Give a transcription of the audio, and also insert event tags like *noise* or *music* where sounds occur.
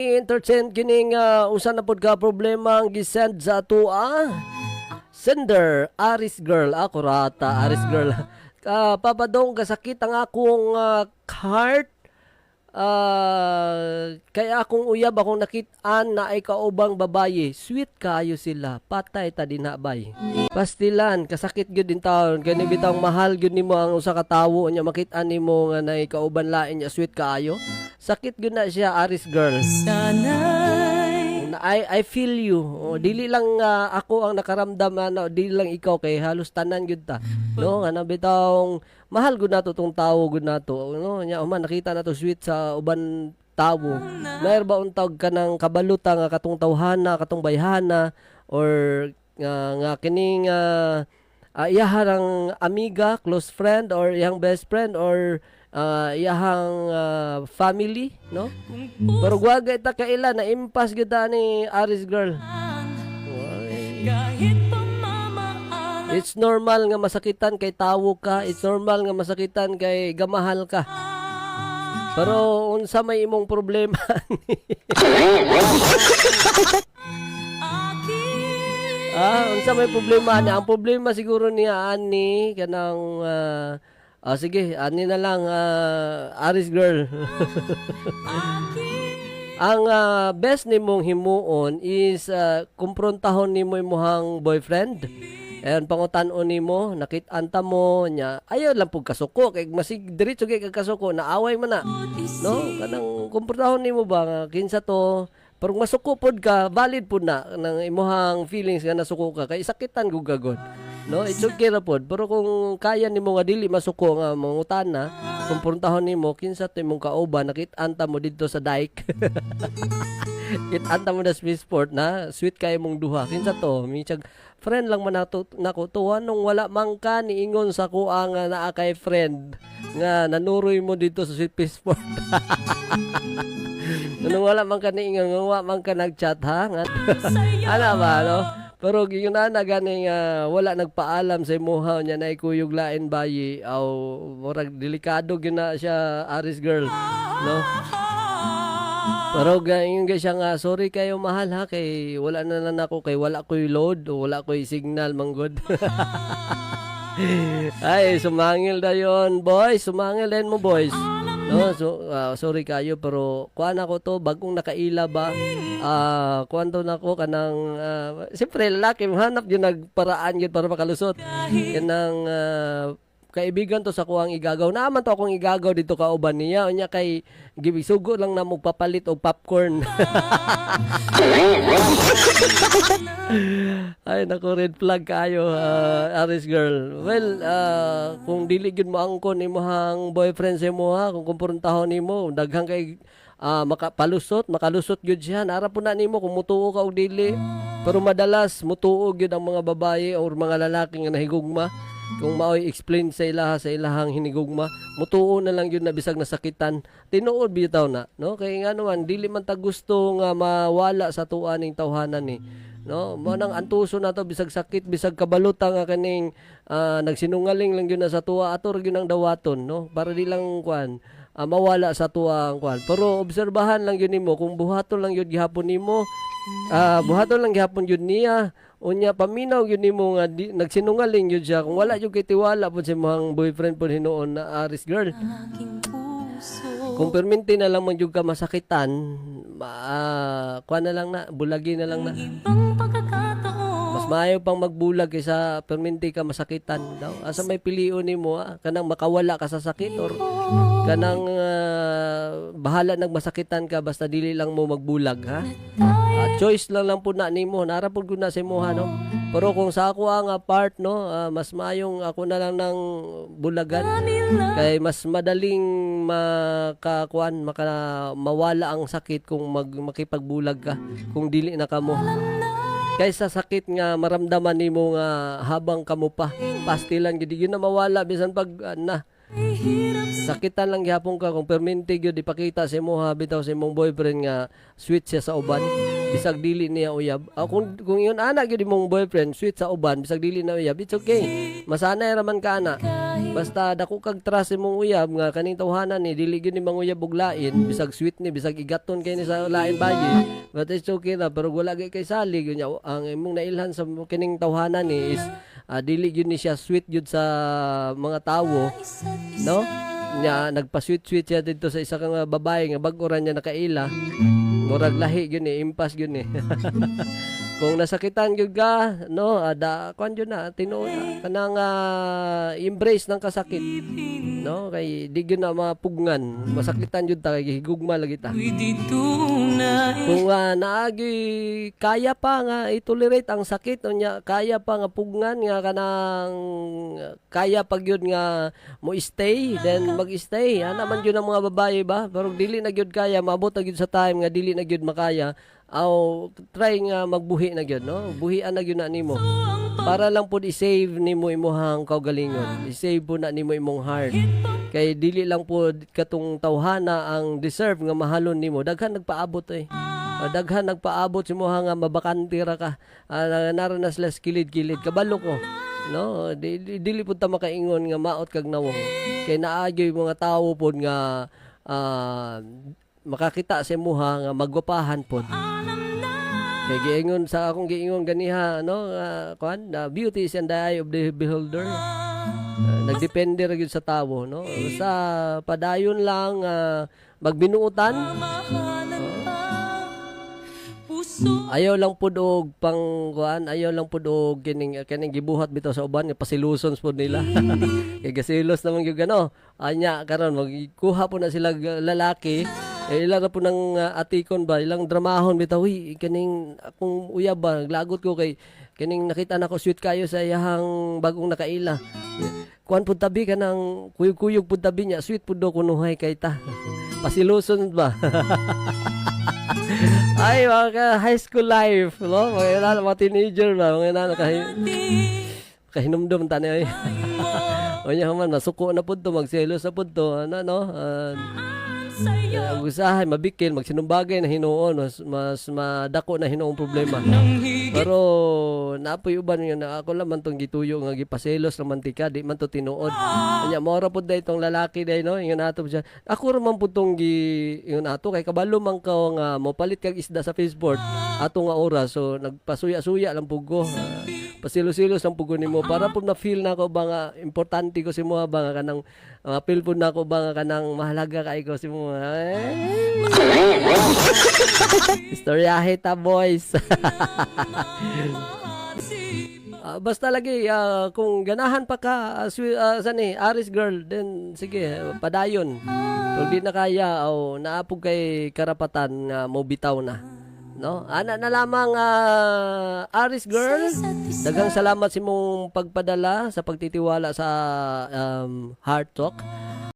entertain kining uh, usa na pod ka problema ang gisend sa atua. Sender, Aris girl, ako rata, Aris girl. Uh, *laughs* papadong kasakit ang akong uh, heart. Ah, kaya akong uyab akong nakitaan na ay kaubang babaye. Sweet kayo sila. Patay ta din bay. Pastilan, kasakit gyud din taon. Kani bitaw mahal gyud nimo ang usa ka tawo nya makit-an nimo nga nay kauban lain nya sweet kaayo. Sakit gyud na siya Aris girl. Na I I feel you. O, dili lang ah, ako ang nakaramdam na dili lang ikaw kay halos tanan gyud ta. No, nga bitaw mahal gud nato tong tawo gud nato. No, nya man nakita nato sweet sa uban tawo. Mayroon ba untag ka ng kabaluta nga katong tawhana, katong bayhana or nga nga kining uh, iyahang amiga, close friend or iyang best friend or uh, iyahang ah, family, no? Pero guwaga ita kaila na impas gyud ni Aris girl. Oy. It's normal nga masakitan kay tawo ka, it's normal nga masakitan kay gamahal ka. Pero unsa may imong problema *laughs* Ah, unsa may problema ni? Ang problema siguro niya ani kanang ah, ah, sige, ani na lang ah, Aris girl. Ang ah, best nimong himuon is uh, kumprontahon nimo imong boyfriend. Ayan, pangutan-on nimo, nakit-anta mo nya. Ayaw lang pug kasuko kay masig diretso kay kag kasuko naaway man na. No, kanang kumprontahon nimo ba nga kinsa to pero masuko pod ka, valid pod na ng imuhang feelings nga nasuko ka kay sakitan gud gagod. No, it's okay ra pod. Pero kung kaya nimo nga dili masuko nga mangutana, kumprontahon nimo kinsa to imong kauban nakit-anta mo didto sa dike. *laughs* Kit-anta mo na spaceport na sweet kay mong duha. Kinsa to? Michag friend lang man nato nako tuwa nung wala man ka niingon sa kuha nga naa kay friend nga nanuroy mo dito sa sweet spaceport. *laughs* nung wala man ka niingon nga man ka nagchat ha nga *laughs* ana ba no? Pero yun na na gani nga wala nagpaalam sa imuha niya na ikuyog lain bayi aw murag delikado gyud na siya Aris girl no pero ganyan ga siya nga, sorry kayo mahal ha, kay wala na lang ako, kay wala ko'y load, o wala ko'y signal, manggod. *laughs* Ay, sumangil na yon boys, sumangil din mo, boys. No, so, ah, sorry kayo, pero kuan ako to, bagong nakaila ba? Ah, kuan to nako kanang, ah, siyempre, lalaki, hanap yun nagparaan yun para makalusot. Kanang, ah, kaibigan to sa kuang igagaw. Naaman to akong igagaw dito ka uban niya. Unya kay gibisugo lang na magpapalit og popcorn. *laughs* Ay nako red flag kayo uh, Aris girl. Well, ah, kung dili gyud mo angkon imong boyfriend sa mo ha, kung kumpruntahon nimo, daghang kay ah, makapalusot, makalusot gyud siya. Nara po na nimo kung mutuo ka og dili. Pero madalas mutuo gyud ang mga babae or mga lalaki nga nahigugma kung maoy explain sa ilaha sa ilahang hinigugma mutuo na lang yun na bisag nasakitan. Tinuod bitaw na no? Kay nga naman dili man ta gusto nga mawala sa tuwa ning tawhanan ni no? Mo nang antuso na to bisag sakit bisag kabaluta nga kaning ah, nagsinungaling lang yun na sa tuwa ator gyud ang dawaton no? Para di lang kwan ah, mawala sa tuwa ang kwan. Pero obserbahan lang yun nimo kung buhaton lang yun gihapon nimo ah buhaton lang gihapon yun niya unya paminaw yun nimo nga di, nagsinungaling yun siya. Kung wala yun kay tiwala po sa imong boyfriend po hinuon na Aris girl. Kung perminti na lang man yung ka masakitan ma uh, kuha na lang na bulagi na lang na maayo pang magbulag kaysa perminti ka masakitan daw. Asa may pilion nimo ah, kanang makawala ka sa sakit or kanang ah, bahala nagmasakitan ka basta dili lang mo magbulag ha? Ah, choice lang lang po na nimo nara ko na sa imo no? Pero kung sa ako ang ah, part no ah, mas mayong ako na lang ng bulagan. Kay mas madaling makakuan maka mawala ang sakit kung mag makipagbulag ka kung dili na kamo kaysa sakit nga maramdaman nimo nga habang kamo pa. Pastilan gid yun na mawala bisan pag ah, na. Sakitan lang gihapon ka kung perminti gyud ipakita sa imo ha bitaw sa imong boyfriend nga sweet siya sa uban bisag dili niya uyab. Ah, kung kung yun ana gyud imong boyfriend sweet sa uban bisag dili na uyab it's okay. Masanay raman ka ana. Basta dako kag trust imong uyab nga kaning tawhanan ni dili gyud ni manguyab og lain bisag sweet ni bisag igaton kay ni sa lain bayi but it's okay na pero wala gay kay salig yun ang imong nailhan sa kining tawhanan ni is ah, dili gyud ni siya sweet gyud sa mga tawo no? Nya nagpa-sweet sweet siya dito sa isa ka nga babae nga bag-o ra niya nakaila murag lahi gyud ni impas gyud ni *laughs* kung nasakitan gyud ka no ada kwan gyud na tinuod na kanang ah, embrace ng kasakit no? Kay di gyud na mapugngan masakitan gyud ta kay higugma lagi ta. Kung uh, naagi kaya pa nga i-tolerate ang sakit unya kaya pa nga pugngan nga kanang kaya pag yun nga mo stay then mag-stay. Ana man yun ang mga babae ba? Pero dili na gyud kaya maabot na gyud sa time nga dili na gyud makaya aw try nga magbuhi na gyud no? Buhian na gyud na nimo. Para lang pud i-save nimo imuhang kaugalingon. I-save po na nimo imong heart. Kay dili lang po katong tawhana ang deserve nga mahalon nimo. Daghan nagpaabot eh. Ah, daghan nagpaabot si moha nga mabakante ra ka. Uh, naranas las kilid-kilid. Kabalo ko. No? Di, di, dili pud ta makaingon nga maot kag nawong. Kay naagyo yung mga tawo pod nga ah, makakita sa moha nga magwapahan pod kay giingon sa akong giingon ganiha no nga kuan the beauty is in the eye of the beholder. Uh, nagdepende ra gyud sa tawo no. Sa padayon lang ah, magbinuutan. Ayaw lang pud og pang kuan ayaw lang pud og kining kining gibuhat bitaw sa uban nga pasilusons pud nila. *laughs* Kay gasilos naman gyud gano. Anya karon magkuha po na sila lalaki eh, ilang na po ng ah, atikon ba ilang dramahon bitaw uy kining akong uyab ba naglagot ko kay kining nakita nako sweet kayo sa iyahang bagong nakaila kuan pud tabi ka ng kuyog-kuyog pud tabi niya sweet pud do kunuhay kay ta *laughs* pasiluson ba *laughs* Ay, mga ka high school life, no? Mga ina, mga teenager ba? Mga ina, kahi, kahinumdum tani ay. *laughs* o niya man, masuko na po to, magselos na po to, ano, no? Uh, ang usahay, mabikil, magsinumbagay na hinuon, mas, mas madako na hinuong problema. Pero, napoy uban yun, na ako laman tong gituyo nga gipaselos ng mantika, di man to tinuod. Kanya, mora po dahil tong lalaki dahil, no? Ingon ato siya. Ako raman po tong gi, ingon ato, kay kabalo man ka nga, mo palit kag isda sa Facebook, ato nga oras, so nagpasuya-suya lang pugo. Ah, pasilo-silos ang pugo nimo para po na feel na ko ba nga importante ko si mo ba nga kanang uh, feel po na ko ba nga kanang mahalaga kay ko si mo eh. Istoryahe ta boys. *laughs* Ah, basta lagi ah, kung ganahan pa ka uh, swi, ah, sani Aris girl then sige padayon. Kung di na kaya o naapog kay karapatan nga mo bitaw na. No? Ana na lamang ah, Aris girl. Daghang salamat sa imong pagpadala sa pagtitiwala sa um, Heart Talk.